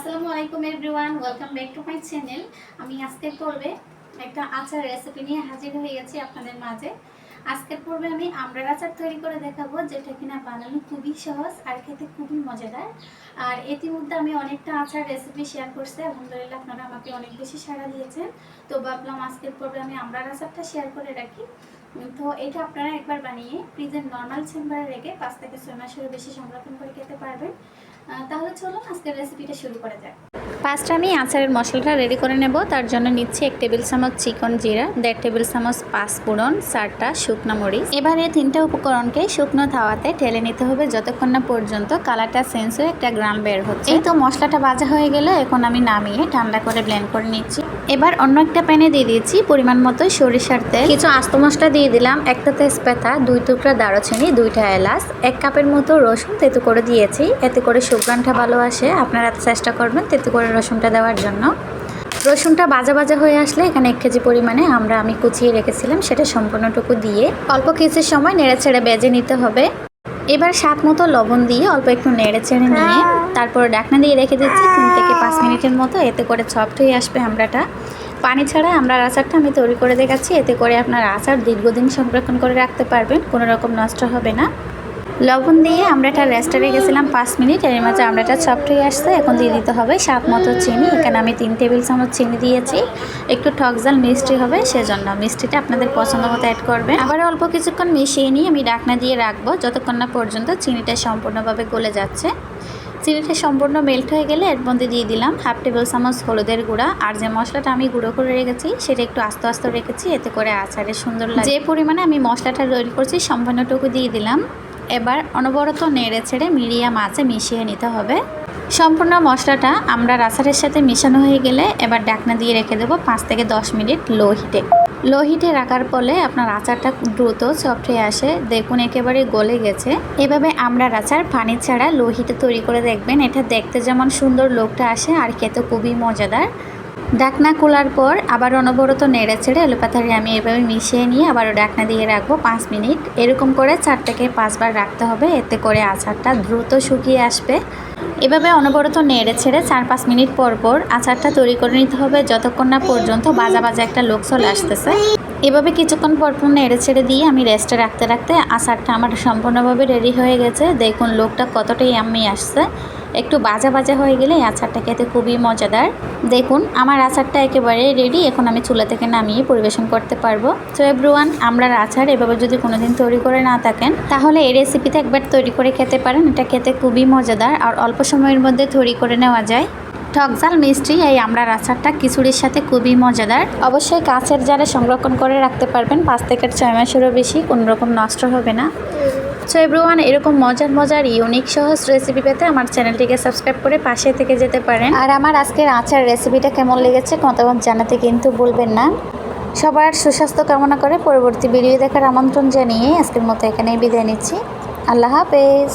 আসসালামু আলাইকুম everyone, welcome back to my channel. আমি আজকের পর্বে একটা আচার রেসিপি নিয়ে হাজির হয়ে গেছি আপনাদের মাঝে। আজকের পর্বে আমি আমড়ার আচার তৈরি করে দেখাবো, যেটা কিনা বানানো খুবই সহজ আর খেতে খুবই মজাদার। আর ইতিমধ্যে আমি অনেকটা আচার রেসিপি শেয়ার করছি, আলহামদুলিল্লাহ আপনারা আমাকে অনেক বেশি সাড়া দিয়েছেন। তো ভাবলাম আজকের পর্বে আমি আমড়ার আচারটা শেয়ার করে রাখি। তো এটা আপনারা একবার বানিয়ে ফ্রিজের নর্মাল চেম্বারে রেখে পাঁচ থেকে ছয় মাসেরও বেশি সংরক্ষণ করে খেতে পারবেন। তাহলে চলুন আজকের রেসিপিটা শুরু করা যাক। ফার্স্ট আমি আচারের মশলাটা রেডি করে নেব। তার জন্য নিচ্ছি এক টেবিল চামচ চিকন জিরা, দেড় টেবিল চামচ পাঁচফোড়ন চারটা শুকনো মরিচ। এবার এই তিনটা উপকরণকে শুকনো থাওয়াতে ঢেলে নিতে হবে যতক্ষণ না পর্যন্ত কালারটা চেঞ্জ হয়ে একটা গ্রাম বের হচ্ছে। এই তো মশলাটা ভাজা হয়ে গেলে, এখন আমি নামিয়ে ঠান্ডা করে ব্লেন্ড করে নিচ্ছি। এবার অন্য একটা প্যানে দিয়ে দিয়েছি পরিমাণ মতো সরিষার তেল। কিছু আস্ত মশলা দিয়ে দিলাম, একটা তেজপাতা, দুই টুকরা দারুচিনি, দুইটা এলাচ, এক কাপের মতো রসুন তেতু করে দিয়েছি। এতে করে সুগ্রানটা ভালো আসে। আপনারা চেষ্টা করবেন তেতু করে রসুনটা দেওয়ার জন্য। রসুনটা বাজা বাজা হয়ে আসলে এখানে এক কেজি পরিমাণে আমরা আমি কুচিয়ে রেখেছিলাম, সেটা সম্পূর্ণটুকু দিয়ে। অল্প কিছু সময় নেড়ে ছেড়ে বেজে নিতে হবে। এবার স্বাদ মতো লবণ দিয়ে অল্প একটু নেড়ে চেড়ে নিয়ে তারপর ডাকনা দিয়ে রেখে দিচ্ছি তিন থেকে পাঁচ মিনিটের মতো, এতে করে সফট হয়ে আসবে আমরাটা। পানি ছাড়া আমরা আচারটা আমি তৈরি করে দেখাচ্ছি, এতে করে আপনার আচার দীর্ঘদিন সংরক্ষণ করে রাখতে পারবেন, কোনো রকম নষ্ট হবে না। লবণ দিয়ে আমরাটা রেস্টে রেখেছিলাম পাঁচ মিনিট। এর মাঝে আমরাটা সফট হয়ে আসছে, এখন দিয়ে দিতে হবে স্বাদ মতো চিনি। এখানে আমি তিন টেবিল চামচ চিনি দিয়েছি। একটু টক জাল মিষ্টি হবে, সেজন্য মিষ্টিটা আপনাদের পছন্দ মতো অ্যাড করবেন। আবার অল্প কিছুক্ষণ মিশিয়ে নিয়ে আমি ডাকনা দিয়ে রাখব, যতক্ষণ না পর্যন্ত চিনিটা সম্পূর্ণভাবে গলে যাচ্ছে। চিনিটা সম্পূর্ণ মেল্ট হয়ে গেলে এর মধ্যে দিয়ে দিলাম হাফ টেবিল চামচ হলুদের গুঁড়া। আর যে মশলাটা আমি গুঁড়ো করে রেখেছি, সেটা একটু আস্তে আস্তে রেখেছি, এতে করে আচারে সুন্দর লাগে। যে পরিমাণে আমি মশলাটা তৈরি করছি, সম্পূর্ণটুকু দিয়ে দিলাম। এবার অনবরত নেড়ে ছেড়ে মিডিয়াম আঁচে মিশিয়ে নিতে হবে। সম্পূর্ণ মশলাটা আমরা আচারের সাথে মিশানো হয়ে গেলে এবার ডাকনা দিয়ে রেখে দেবো পাঁচ থেকে দশ মিনিট লো হিটে। লো হিটে রাখার ফলে আপনার আচারটা দ্রুত সফট হয়ে আসে, দেখুন একেবারে গলে গেছে। এভাবে আমরা আচার পানি ছাড়া লো হিটে তৈরি করে দেখবেন, এটা দেখতে যেমন সুন্দর লোকটা আসে আর খেতে খুবই মজাদার। ডাকনা খোলার পর আবার অনবরত নেড়ে ছেড়ে এলোপাথারি আমি এভাবে মিশিয়ে নিয়ে আবারও ডাকনা দিয়ে রাখব পাঁচ মিনিট। এরকম করে চার থেকে পাঁচবার রাখতে হবে, এতে করে আচারটা দ্রুত শুকিয়ে আসবে। এভাবে অনবরত নেড়ে ছেড়ে চার পাঁচ মিনিট পর পর আচারটা তৈরি করে নিতে হবে, যতক্ষণ না পর্যন্ত বাজা বাজা একটা লোক চলে আসতেছে। এভাবে কিছুক্ষণ পর পর নেড়ে ছেড়ে দিয়ে আমি রেস্টে রাখতে রাখতে আচারটা আমার সম্পূর্ণভাবে রেডি হয়ে গেছে। দেখুন, লোকটা কতটাই আমি আসছে। একটু বাজা বাজা হয়ে গেলে আচারটা খেতে খুবই মজাদার। দেখুন, আমার আচারটা একেবারে রেডি এখন আমি চুলা থেকে নামিয়ে পরিবেশন করতে পারব। তো এভরিওয়ান আমরা আচার এভাবে যদি কোনোদিন তৈরি করে না থাকেন, তাহলে এই রেসিপিতে একবার তৈরি করে খেতে পারেন। এটা খেতে খুবই মজাদার আর অল্প সময়ের মধ্যে তৈরি করে নেওয়া যায়। টকজাল মিষ্টি, এই আমড়ার আচারটা খিচুড়ির সাথে খুবই মজাদার। অবশ্যই কাছের জারে সংরক্ষণ করে রাখতে পারবেন। পাঁচ থেকে ছয় মাসেরও বেশি কোনো রকম নষ্ট হবে না। সো এভরিওয়ান এরকম মজার মজার ইউনিক সহজ রেসিপি পেতে আমার চ্যানেলটিকে সাবস্ক্রাইব করে পাশে থেকে যেতে পারেন। আর আমার আজকের আচার রেসিপিটা কেমন লেগেছে মতামত জানাতে কিন্তু বলবেন না। সবার সুস্বাস্থ্য কামনা করে পরবর্তী ভিডিও দেখার আমন্ত্রণ জানিয়ে আজকের মতো এখানেই বিদায় নিচ্ছি। আল্লাহ হাফেজ।